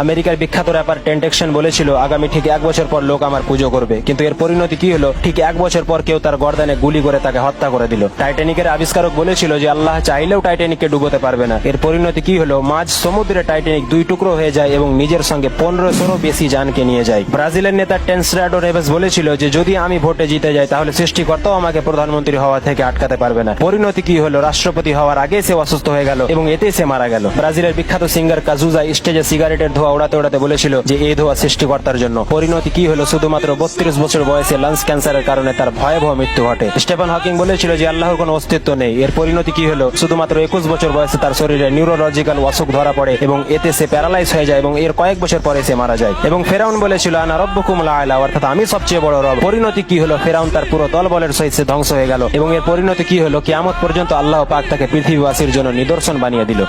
আমেরিকার বিখ্যাত র্যাপার টেন্টেকশন বলেছিল, আগামী ঠিক এক বছর পর লোক আমার পুজো করবে। কিন্তু এর পরিণতি কি হলো? ঠিক এক বছর পর কেউ তার গর্দানে গুলি করে তাকে হত্যা করে দিল। টাইটানিকের আবিষ্কারক বলেছিল যে, আল্লাহ চাইলেও টাইটানিককে ডুবোতে পারবে না। এর পরিণতি কি হলো? মাঝ সমুদ্রে টাইটানিক দুই টুকরো হয়ে যায় এবং নিজের সঙ্গে পনেরোশোরও বেশি জানকে নিয়ে যায়। ব্রাজিলের নেতা টেন্সরাডো নেভেস বলেছিল যে, যদি আমি ভোটে জিতে যাই, তাহলে সৃষ্টিকর্তাও আমাকে প্রধানমন্ত্রী হওয়া থেকে আটকাতে পারবে না। পরিণতি কি হলো? রাষ্ট্রপতি হওয়ার আগে সে অসুস্থ হয়ে গেল এবং এতে সে মারা গেল। ব্রাজিলের বিখ্যাত সিঙ্গার কাজুজা স্টেজে সিগারেটের ধোয়া উড়াতে ওড়াতে বলেছিল যে এই ধোয়া সৃষ্টিকর্তার জন্য। পরিণতি কি হলো? শুধুমাত্র বত্রিশ বছর বয়সে লাংস ক্যান্সারের কারণে তার ভয়াবহ মৃত্যু ঘটে। স্টেফান হকিং বলেছিল যে আল্লাহর কোনো অস্তিত্ব নেই। এর পরিণতি কি হলো? শুধুমাত্র একুশ বছর বয়সে তার শরীরে নিউরোলজিক্যাল অসুখ ধরা পড়ে এবং এতে সে প্যারালাইজ হয়ে যায় এবং এর কয়েক বছর পরে সে মারা যায়। এবং ফেরাউন বলেছিল, আনা রব্বকুম আয়লা অর্থাৎ আমি সবচেয়ে বড় রব। পরিণতি কি হলো? ফেরাউন তার পুরো দলবলের সহিত সে ধ্বংস হয়ে গেল এবং এর পরিণতি কি হলো? কিয়ামত পর্যন্ত আল্লাহ পাক তাকে পৃথিবীবাসীর জন্য নিদর্শন বানিয়ে দিল।